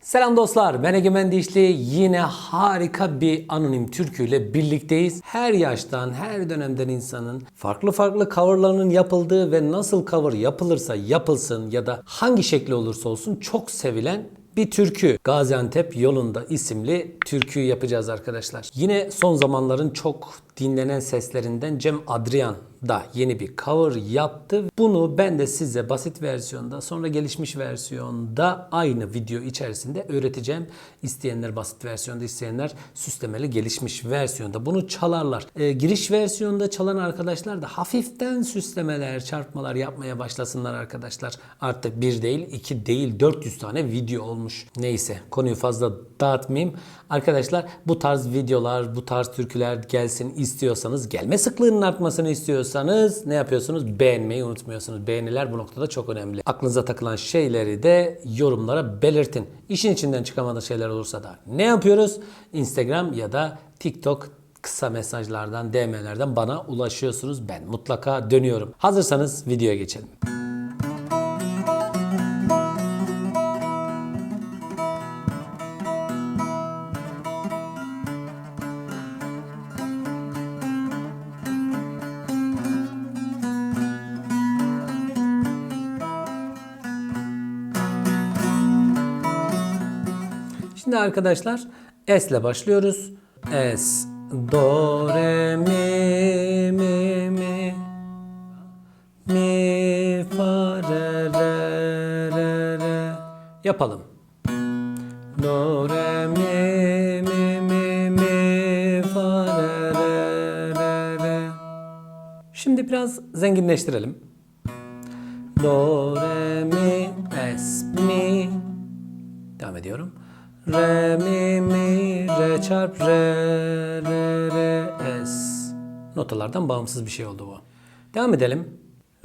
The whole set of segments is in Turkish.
Selam dostlar, ben Egemen Dişli. Yine harika bir anonim türküyle birlikteyiz. Her yaştan, her dönemden insanın farklı farklı coverlarının yapıldığı ve nasıl cover yapılırsa yapılsın ya da hangi şekli olursa olsun çok sevilen bir türkü. Gaziantep yolunda isimli türküyü yapacağız arkadaşlar. Yine son zamanların çok dinlenen seslerinden Cem Adrian da yeni bir cover yaptı. Bunu ben de size basit versiyonda sonra gelişmiş versiyonda aynı video içerisinde öğreteceğim. İsteyenler basit versiyonda isteyenler süslemeli gelişmiş versiyonda bunu çalarlar. Ee, giriş versiyonda çalan arkadaşlar da hafiften süslemeler, çarpmalar yapmaya başlasınlar arkadaşlar. Artık bir değil, iki değil, 400 tane video olmuş. Neyse konuyu fazla dağıtmayayım. Arkadaşlar bu tarz videolar, bu tarz türküler gelsin istiyorsanız, gelme sıklığının artmasını istiyorsanız ne yapıyorsunuz? Beğenmeyi unutmuyorsunuz. Beğeniler bu noktada çok önemli. Aklınıza takılan şeyleri de yorumlara belirtin. İşin içinden çıkamadığı şeyler olursa da ne yapıyoruz? Instagram ya da TikTok kısa mesajlardan, DM'lerden bana ulaşıyorsunuz. Ben mutlaka dönüyorum. Hazırsanız videoya geçelim. Şimdi arkadaşlar S ile başlıyoruz. S, do, re, mi, mi, mi. Mi, fa, re, re, re, re. Yapalım. Do, re, mi, mi, mi, mi, fa, re, re, re, re. Şimdi biraz zenginleştirelim. Do, re, mi, es, mi. Devam ediyorum. Re, mi, mi, re çarp, re, re, re, es. Notalardan bağımsız bir şey oldu bu. Devam edelim.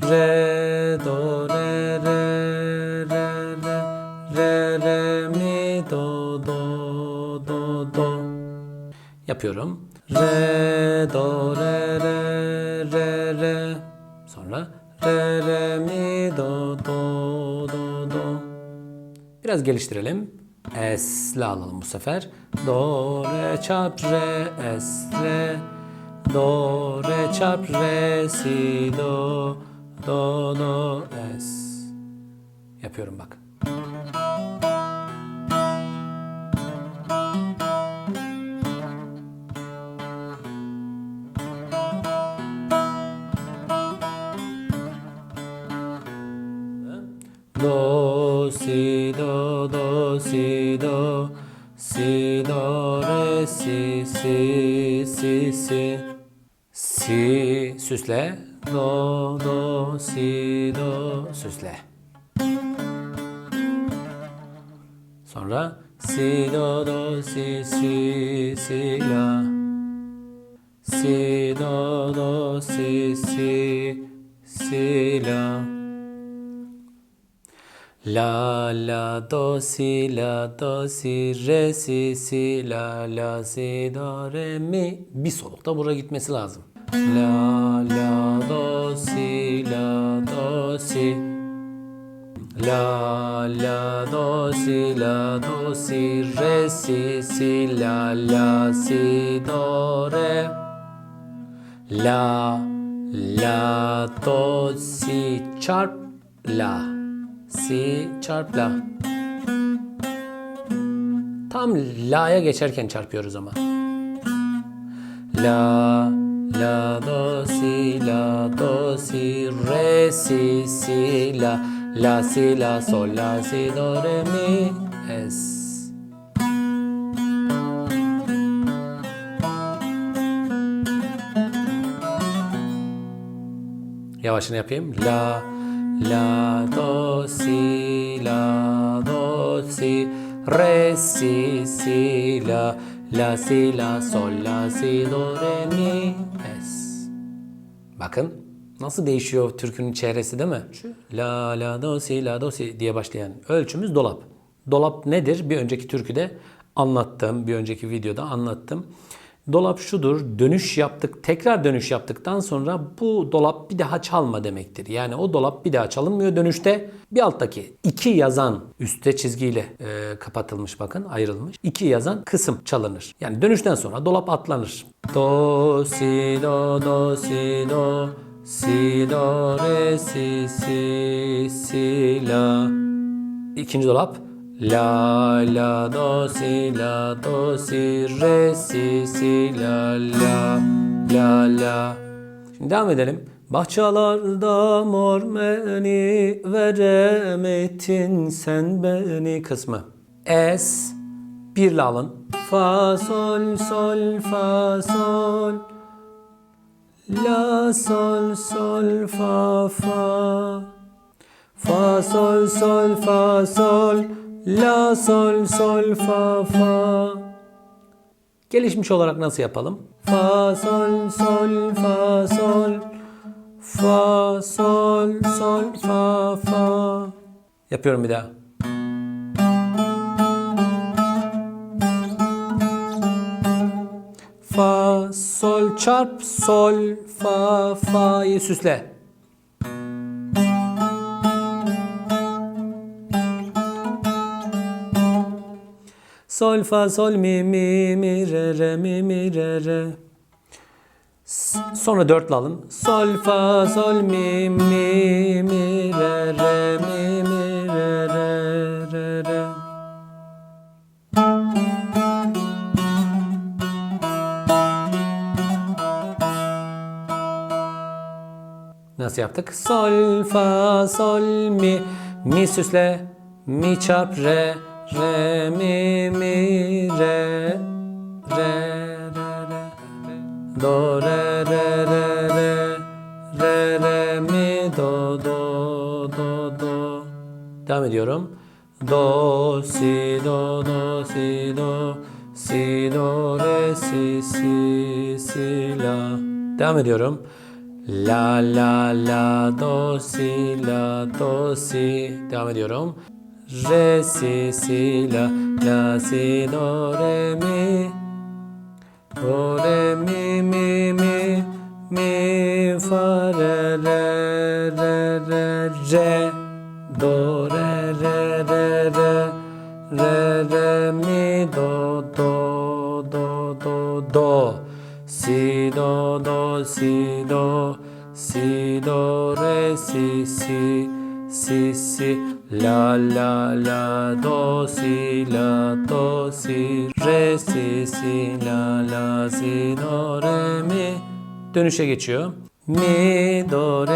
Re, do, re, re, re, re, re, re, mi, do, do, do, do. Yapıyorum. Re, do, re, re, re, re. Sonra re, re, mi, do, do, do, do. Biraz geliştirelim. Es'le alalım bu sefer. Do, re, çarp, re, es, re. Do, re, çarp, re, si, do, do, do, es. Yapıyorum bak. Do, si, do, si, do, si, do, re, si, si, si, si. Si, süsle. Do, do, si, do, süsle. Sonra si, do, do, si, si, si, la. Si, do, do, si, si, si, la. La la do si la do si re si si la la si do re mi. Bir solukta buraya gitmesi lazım. La la do si la do si. La la do si la do si re si si la la si do re. La la do si çarp la Si çarp la. Tam la'ya geçerken çarpıyoruz ama. La la do si la do si re si si la la si la sol la si do re mi es. Yavaşını yapayım. La La do si la do si re si si la la si la sol la si do re mi es. Bakın nasıl değişiyor türkünün çehresi değil mi? La la do si la do si diye başlayan ölçümüz dolap. Dolap nedir? Bir önceki türküde anlattım, bir önceki videoda anlattım. Dolap şudur, dönüş yaptık, tekrar dönüş yaptıktan sonra bu dolap bir daha çalma demektir. Yani o dolap bir daha çalınmıyor dönüşte. Bir alttaki iki yazan üstte çizgiyle e, kapatılmış bakın ayrılmış. İki yazan kısım çalınır. Yani dönüşten sonra dolap atlanır. Do, si, do, do, si, do, si, do, re, si, si, si, la. İkinci dolap. La la do si la do si re si si la la la la. Şimdi devam edelim. Bahçelerde mor meni veremedin sen beni kısmı. Es bir la alın. Fa sol sol fa sol. La sol sol fa fa. Fa sol sol fa sol la sol sol fa fa. Gelişmiş olarak nasıl yapalım? Fa sol sol fa sol fa sol sol fa fa. Yapıyorum bir daha. Fa sol çarp sol fa fa'yı süsle. Sol fa sol mi mi mi re re mi mi re re. Sonra dörtlü alın. Sol fa sol mi mi mi re re mi mi re re re re. Nasıl yaptık? Sol fa sol mi mi süsle mi çarp re re mi mi re re re re. Do re re re re re re mi do do do do. Devam ediyorum. Do si do do si do. Si do re si si si la. Devam ediyorum. La la la do si la do si. Devam ediyorum. Re si si la la si do re mi do re mi mi mi mi fa re re re re re do re re re re re re mi do do do do do si do do si do si do re si si si si la la la do si la do si re si si la la si do re mi dönüşe geçiyor. Mi do re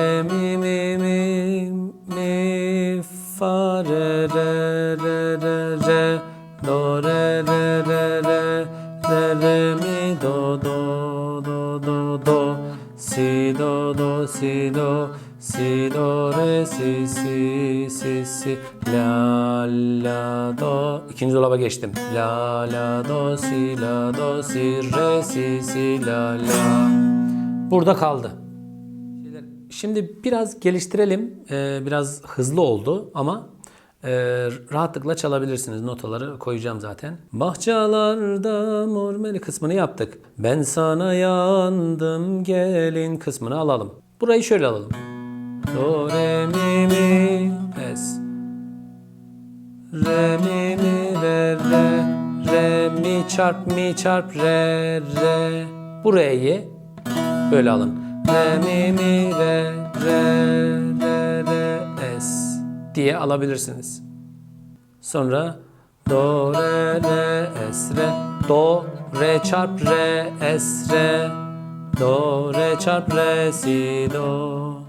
la do ikinci dolaba geçtim la la do si la do si re si si la la burada kaldı. Şimdi biraz geliştirelim. Ee, biraz hızlı oldu ama e, rahatlıkla çalabilirsiniz. Notaları koyacağım zaten. Bahçelerde mormeli kısmını yaptık. Ben sana yandım gelin kısmını alalım. Burayı şöyle alalım. Do, re, mi, mi. Re, mi, mi, re, re. Re, mi çarp, mi çarp, re, re. Burayı böyle alın. Re, mi, mi, re, re, re, re, es diye alabilirsiniz. Sonra do, re, re, es, re. Do, re çarp, re, es, re. Do, re çarp, re, si, do.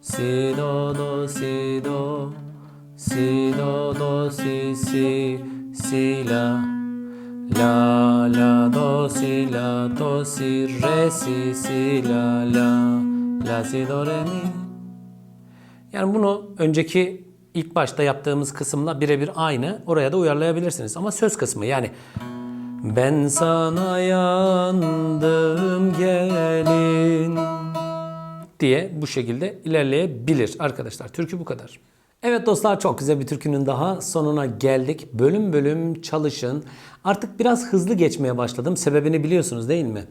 Si, do, do, si, do. Si, do, do, si, si, si, la. La, la, do, si, la, do, si, re, si, si, la, la. La, si, do, re, mi. Yani bunu önceki ilk başta yaptığımız kısımla birebir aynı. Oraya da uyarlayabilirsiniz. Ama söz kısmı yani ben sana yandım gelin diye bu şekilde ilerleyebilir arkadaşlar. Türkü bu kadar. Evet dostlar çok güzel bir türkünün daha sonuna geldik. Bölüm bölüm çalışın. Artık biraz hızlı geçmeye başladım. Sebebini biliyorsunuz değil mi?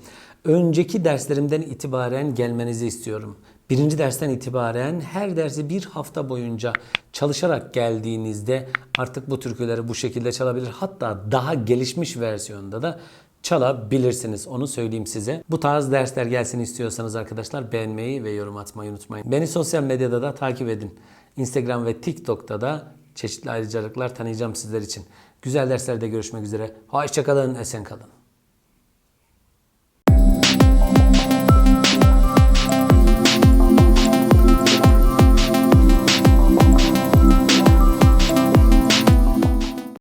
Önceki derslerimden itibaren gelmenizi istiyorum. Birinci dersten itibaren her dersi bir hafta boyunca çalışarak geldiğinizde artık bu türküleri bu şekilde çalabilir. Hatta daha gelişmiş versiyonda da çalabilirsiniz. Onu söyleyeyim size. Bu tarz dersler gelsin istiyorsanız arkadaşlar beğenmeyi ve yorum atmayı unutmayın. Beni sosyal medyada da takip edin. Instagram ve TikTok'ta da çeşitli ayrıcalıklar tanıyacağım sizler için. Güzel derslerde görüşmek üzere. Hoşçakalın, esen kalın.